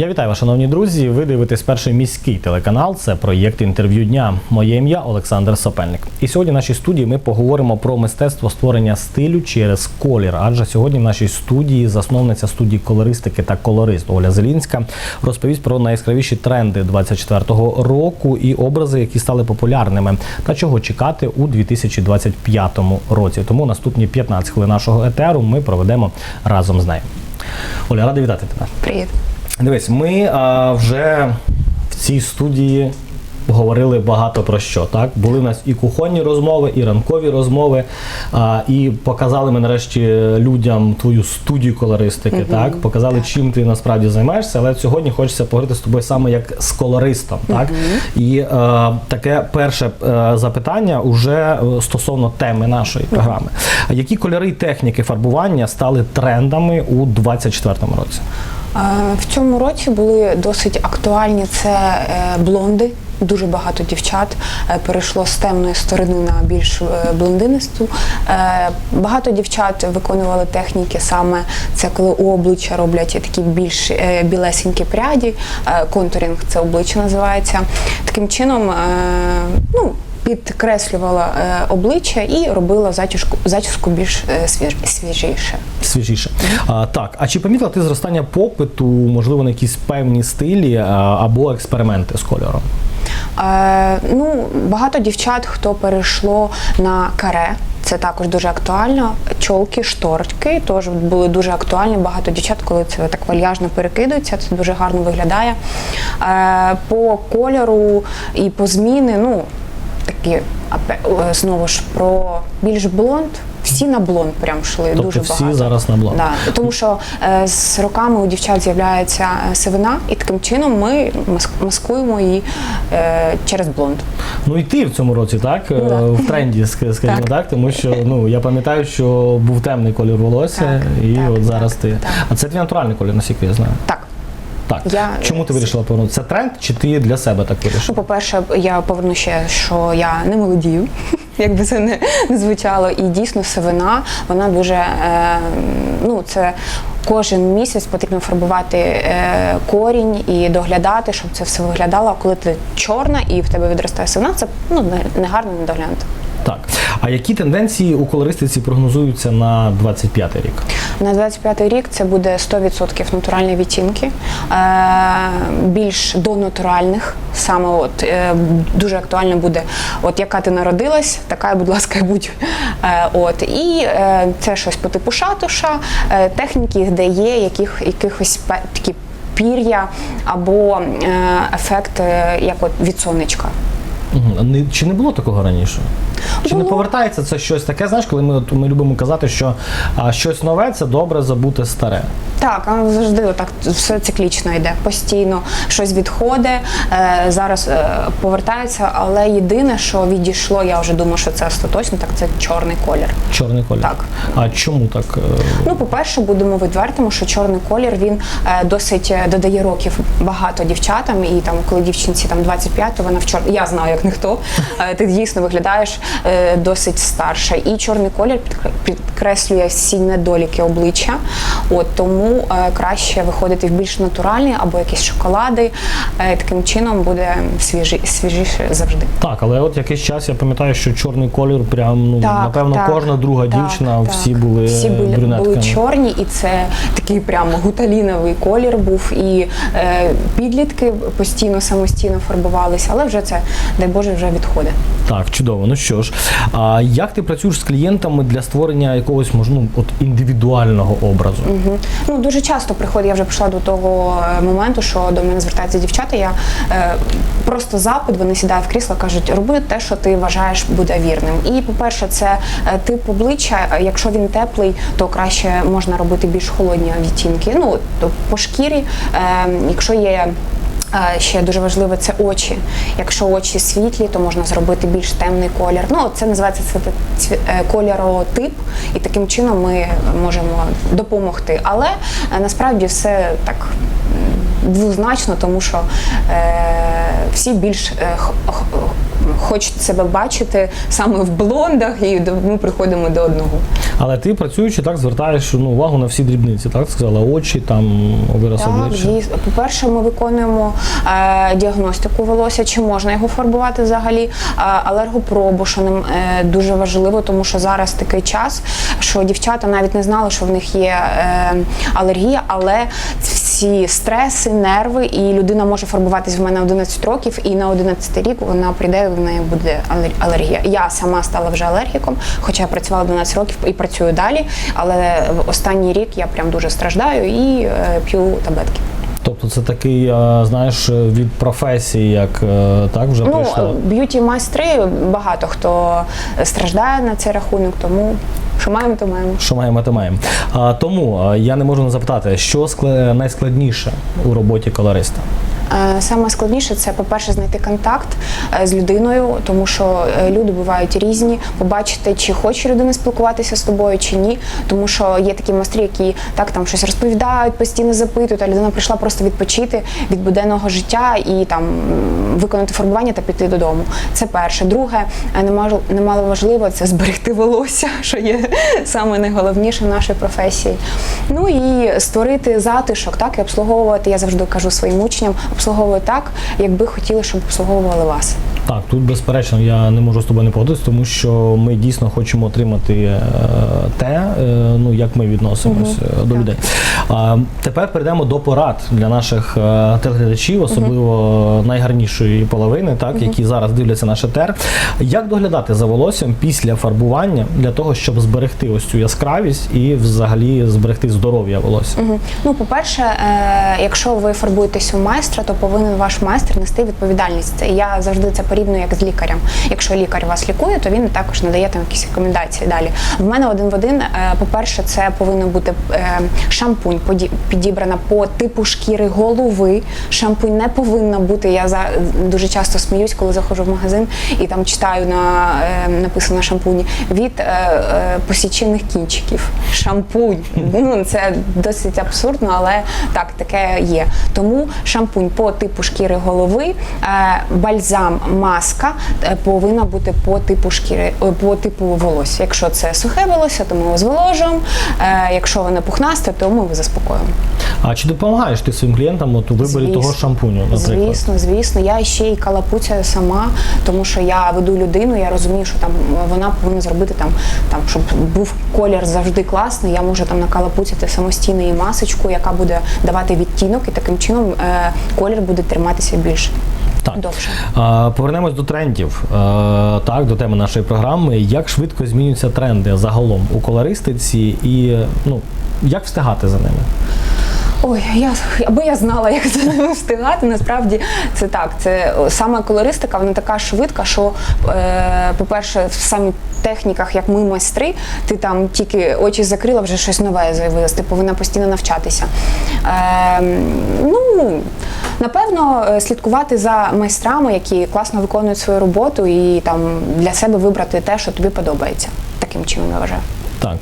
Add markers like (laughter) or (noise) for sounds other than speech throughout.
Я вітаю вас, шановні друзі. Ви дивитесь перший міський телеканал. Це проєкт інтерв'ю дня. Моє ім'я Олександр Сопельник. І сьогодні в нашій студії ми поговоримо про мистецтво створення стилю через колір. Адже сьогодні в нашій студії засновниця студії колористики та колорист Оля Зелінська розповість про найяскравіші тренди 24-го року і образи, які стали популярними, та чого чекати у 2025 році. Тому наступні 15 хвилин нашого етеру ми проведемо разом з нею. Оля, радий вітати тебе. Привіт. Дивись, ми а, вже в цій студії говорили багато про що. Так були в нас і кухонні розмови, і ранкові розмови. А, і показали ми нарешті людям твою студію колористики. Так, показали, чим ти насправді займаєшся. Але сьогодні хочеться поговорити з тобою саме як з колористом. Так і е, таке перше е, запитання уже е, стосовно теми нашої програми. Які кольори і техніки фарбування стали трендами у 24-му році? В цьому році були досить актуальні це е, блонди. Дуже багато дівчат е, перейшло з темної сторони на більш е, блондинисту. Е, Багато дівчат виконували техніки саме це коли у обличчя роблять такі більш білесенькі пряді. Контурінг це обличчя називається. Таким чином, ну. Підкреслювала е, обличчя і робила зачіску, зачіску більш е, свіж, свіжіше. свіжіше. А, так, а чи помітила ти зростання попиту, можливо, на якісь певні стилі або експерименти з кольором? Е, ну, багато дівчат, хто перейшло на каре. Це також дуже актуально. Чолки, шторки теж були дуже актуальні. Багато дівчат, коли це так вальяжно перекидується, це дуже гарно виглядає. Е, по кольору і по зміни, ну такі знову ж про більш блонд. Всі на блонд прям йшли Тобто дуже всі багато. зараз на блонд. Да. Тому що е, з роками у дівчат з'являється е, сивина, і таким чином ми мас- маскуємо її е, через блонд. Ну і ти в цьому році, так? е, да. В тренді, ск- (laughs) скажімо так. Так. тому що ну я пам'ятаю, що був темний колір волосся, Так, і так, от зараз так, ти. так. А це твій натуральний колір, наскільки я знаю. Так. Так. Я- Чому ти вирішила повернутися? Це тренд, чи ти для себе так Ну, по-перше, я поверну ще, що я не молодію, (laughs) як би це не, не звучало. І дійсно сивина, вона дуже е, ну це. Кожен місяць потрібно фарбувати е, корінь і доглядати, щоб це все виглядало. А коли ти чорна і в тебе відростає сивина, це ну не, не гарно не доглянути. Так. А які тенденції у колористиці прогнозуються на 25 рік? На 25 рік це буде 100% натуральні відтінки, е, більш до натуральних. Саме от е, дуже актуально буде, от яка ти народилась, така, будь ласка, будь. Е, от і це щось по типу шатуша, техніки, де є яких, якихось такі пір'я або ефект як от від сонечка. Чи не було такого раніше? Чи не повертається це щось таке? Знаєш, коли ми, от ми любимо казати, що а, щось нове це добре забути старе. Так, а завжди отак все циклічно йде. Постійно щось відходить, е, зараз е, повертається, але єдине, що відійшло, я вже думаю, що це остаточно, так це чорний колір. Чорний колір. Так. А чому так? е, Ну, по-перше, будемо відвертими, що чорний колір він е, досить е, додає років багато дівчатам, і там, коли дівчинці там 25, то вона в чор... Я знаю, як ніхто. Е, ти дійсно виглядаєш е, досить старше. І чорний колір підкреслює всі недоліки обличчя. От тому е, краще виходити в більш натуральні або якісь шоколади. Таким чином буде свіжі, свіжіше завжди. Так, але от якийсь час я пам'ятаю, що чорний колір, прям ну Так, напевно, так, кожна друга так, дівчина, так. всі були всі були, були чорні, і це такий прямо гуталіновий колір був. І е, підлітки постійно самостійно фарбувалися, але вже це, дай Боже, вже відходить. Так, чудово. Ну що ж, а як ти працюєш з клієнтами для створення якогось мож- ну, от індивідуального образу? Мгм. Ну дуже часто приходить. Я вже прийшла до того е, моменту, що до мене звертаються дівчата. Я е, просто запит, вони сідають в крісло, кажуть, роби те, що ти вважаєш буде вірним. І по-перше, це е, тип обличчя. Е, Якщо він теплий, то краще можна робити більш холодні відтінки. Ну то по шкірі, е, якщо є. Ще дуже важливо це очі. Якщо очі світлі, то можна зробити більш темний колір. Ну це називається це кольоротип, і таким чином ми можемо допомогти. Але е, насправді все так двозначно, тому що е, всі більш е, хочуть себе бачити саме в блондах, і ми приходимо до одного. Але ти працюючи так звертаєш ну, увагу на всі дрібниці, так сказала, очі, там вираз Так, обличчя. дійсно. По-перше, ми виконуємо е, діагностику волосся, чи можна його фарбувати взагалі, е, алергопробу, що нам е, дуже важливо, тому що зараз такий час, що дівчата навіть не знали, що в них є е, алергія, але всі стреси, нерви, і людина може фарбуватись в мене 11 років, і на 11 рік вона прийде, в неї буде алер- алергія. Я сама стала вже алергіком, хоча я працювала 12 років і працюю далі, але в останній рік я прям дуже страждаю і е, п'ю таблетки. Тобто це такий, е, знаєш, від професії, як е, так вже Ну, б'юті майстри багато хто страждає на цей рахунок, тому що маємо, то маємо. Що маємо, то маємо. А, тому я не можу не запитати, що скле... найскладніше у роботі колориста. Е, Саме складніше це, по-перше, знайти контакт е, з людиною, тому що е, люди бувають різні, побачити, чи хоче людина спілкуватися з тобою, чи ні. Тому що є такі майстри, які так там щось розповідають, постійно запитують, а людина прийшла просто відпочити від буденного життя і там виконати фарбування та піти додому. Це перше. Друге, немало важливо це зберегти волосся, (laughs) що є саме найголовніше в нашій професії. Ну і створити затишок, так і обслуговувати. Я завжди кажу своїм учням, обслуговую так, якби хотіли, щоб обслуговували вас. Так, тут безперечно я не можу з тобою не погодитися, тому що ми дійсно хочемо отримати е, те, е, ну як ми відносимося е, до людей. А тепер перейдемо до порад для наших телеглядачів, особливо найгарнішої половини, так які зараз дивляться наш етер. Як доглядати за волоссям після фарбування для того, щоб зберегти ось цю яскравість і взагалі зберегти здоров'я волосся? Мгм. Ну, по-перше, е, якщо ви фарбуєтесь у майстра, то повинен ваш майстер нести відповідальність. Я завжди це порівнюю як з лікарем. Якщо лікар вас лікує, то він також надає там якісь рекомендації далі. В мене один в один. е, По-перше, це повинен бути е, шампунь підібрана по типу шкіри голови. Шампунь не повинна бути. Я за дуже часто сміюсь, коли заходжу в магазин і там читаю на е, написано на шампуні від посічених кінчиків. Шампунь. Ну це досить абсурдно, але так таке є. Тому шампунь по типу шкіри голови, е, бальзам, маска е, повинна бути по типу шкіри, по типу волосся. Якщо це сухе волосся, то ми його зволожуємо. Е, Якщо воно пухнасте, то ми його заспокоїмо. А чи допомагаєш ти своїм клієнтам от у виборі Звісно. того шампуню, наприклад? Звісно, звісно. Я ще й калапуцяю сама, тому що я веду людину, я розумію, що там вона повинна зробити там, там щоб був колір завжди класний. Я можу там накалапуцяти самостійно і масочку, яка буде давати відтінок, і таким чином е, колір буде триматися більше. Так. Довше. А, Повернемось до трендів, е, так, до теми нашої програми. Як швидко змінюються тренди загалом у колористиці і ну, як встигати за ними? Ой, я аби я знала, як ними (laughs) встигати. Насправді це так. Це саме колористика, вона така швидка, що, е, по-перше, в самих техніках, як ми майстри, ти там тільки очі закрила, вже щось нове з'явилось. Ти повинна постійно навчатися. Е, ну, напевно, е, слідкувати за майстрами, які класно виконують свою роботу, і там для себе вибрати те, що тобі подобається. Таким чином я вважаю. Так.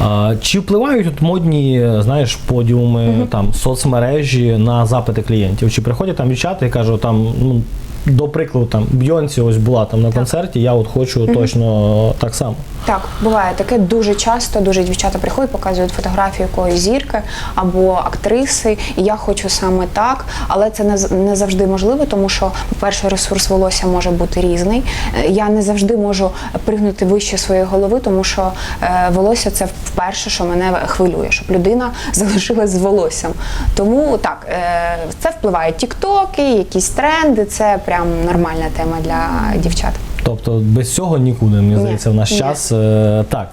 А, чи впливають от модні, знаєш, подіуми, там, соцмережі на запити клієнтів? Чи приходять там дівчата і кажуть, там, ну, до прикладу, там Бйонсі ось була там на концерті, я от хочу точно так само. Так, буває таке дуже часто. Дуже дівчата приходять, показують фотографію якоїсь зірки або актриси, і я хочу саме так, але це не, не завжди можливо, тому що, по-перше, ресурс волосся може бути різний. Е, Я не завжди можу пригнути вище своєї голови, тому що е, волосся це вперше, що мене хвилює, щоб людина (laughs) залишилась з волоссям. Тому так, е, це впливає тіктоки, якісь тренди. Це прям нормальна тема для дівчат. Тобто без цього нікуди, мені здається, в наш ні. час. Е, так.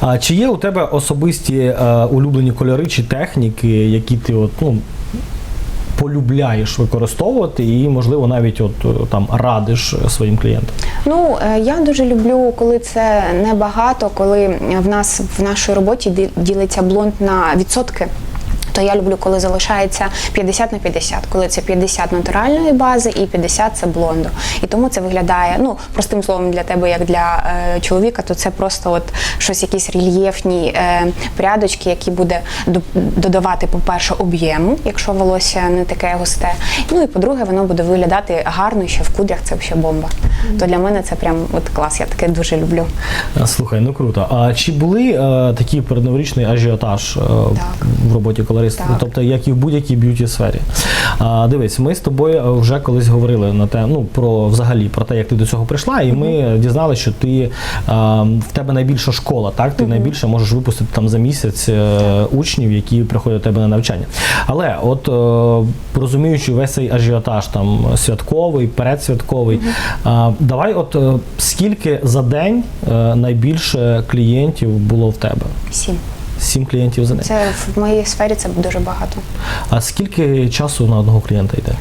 А чи є у тебе особисті е, улюблені кольори чи техніки, які ти от, ну, полюбляєш використовувати і, можливо, навіть от е, там радиш своїм клієнтам? Ну я дуже люблю, коли це небагато, коли в нас в нашій роботі ділиться блонд на відсотки. То я люблю, коли залишається 50 на 50, коли це 50 натуральної бази і 50 це блондо. І тому це виглядає, ну простим словом для тебе, як для е, чоловіка, то це просто от щось, якісь рельєфні е, прядочки, які буде додавати, по-перше, об'єму, якщо волосся не таке густе. Ну і по-друге, воно буде виглядати гарно ще в кудрях це ще бомба. То для мене це прям от клас. Я таке дуже люблю. Слухай, ну круто. А чи були е, такі передноворічний ажіотаж е, в роботі колориста? Тобто, як і в будь-якій б'юті сфері? А, дивись, ми з тобою е, вже колись говорили на те, ну про взагалі про те, як ти до цього прийшла, і ми дізналися, що ти е, в тебе найбільша школа, так? Ти найбільше можеш випустити там за місяць е, учнів, які приходять до тебе на навчання. Але от е, розуміючи весь цей ажіотаж там святковий, передсвятковий, а, давай, от е, скільки за день е, найбільше клієнтів було в тебе? Сім. Сім клієнтів за день. Це в моїй сфері це дуже багато. А скільки часу на одного клієнта йде?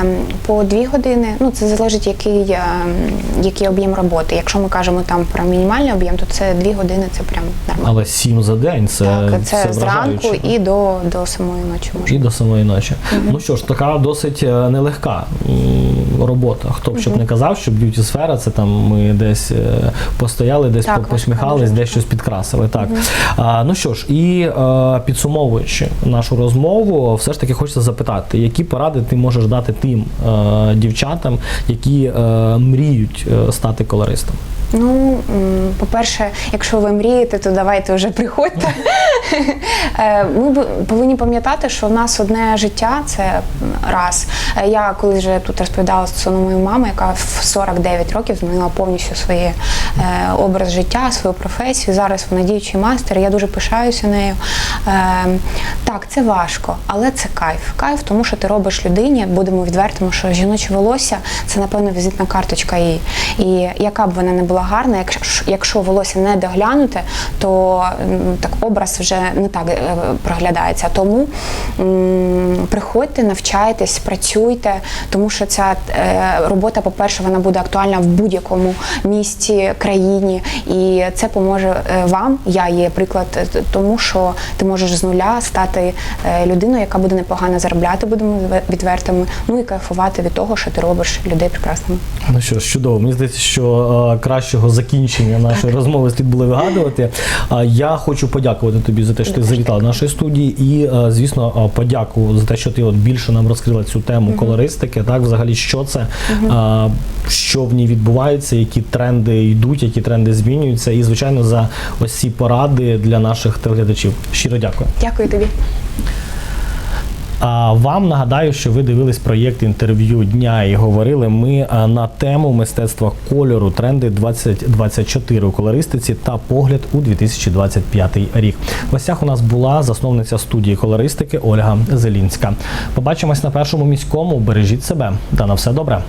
Ем, По дві години, ну це залежить, який, ем, який об'єм роботи. Якщо ми кажемо там про мінімальний об'єм, то це дві години, це прям нормально. Але сім за день це, так, це, це зранку і до, до самої ночі може. І до самої ночі. Ну що ж, така досить е, нелегка робота. Хто б щоб не казав, що б'юті сфера це там ми десь е, постояли, десь Так, посміхались, десь щось підкрасили. Так. А, ну що ж, і е, підсумовуючи нашу розмову, все ж таки хочеться запитати, які поради ти можеш дати тим е, дівчатам, які е, мріють е, стати колористом? Ну, по-перше, якщо ви мрієте, то давайте вже приходьте. (laughs) Е, Ми повинні пам'ятати, що в нас одне життя це раз. Е, Я коли вже тут розповідала стосовно моєї мами, яка в 49 років змінила повністю своє е, образ життя, свою професію. Зараз вона діючий мастер. Я дуже пишаюся нею. Так, це важко, але це кайф. Кайф, тому що ти робиш людині, будемо відвертими, що жіноче волосся це напевно візитна карточка її. І яка б вона не була гарна, якщо, якщо волосся не доглянуте, то так образ вже не так е, проглядається. Тому приходьте, навчайтесь, працюйте, тому що ця е, робота, по-перше, вона буде актуальна в будь-якому місті, країні, і це поможе е, вам. Я є приклад, тому що ти можеш з нуля стати людиною, яка буде непогано заробляти, будемо відвертими, ну і кайфувати від того, що ти робиш людей прекрасними. Ну що ж, чудово. Мені здається, що е, кращого закінчення нашої (laughs) розмови слід було вигадувати. А я хочу подякувати тобі за те, що ти завітала до нашої студії, і е, звісно, е, подяку за те, що ти от більше нам розкрила цю тему колористики. Так, взагалі, що це, що в ній відбувається, які тренди йдуть, які тренди змінюються, і звичайно за ось ці поради для наших телеглядачів. Щиро дякую. Дякую тобі. А вам нагадаю, що ви дивились проєкт інтерв'ю дня і говорили ми на тему мистецтва кольору, тренди 2024 у колористиці та погляд у 2025 рік. В гостях у нас була засновниця студії колористики Ольга Зелінська. Побачимось на першому міському. Бережіть себе та на все добре.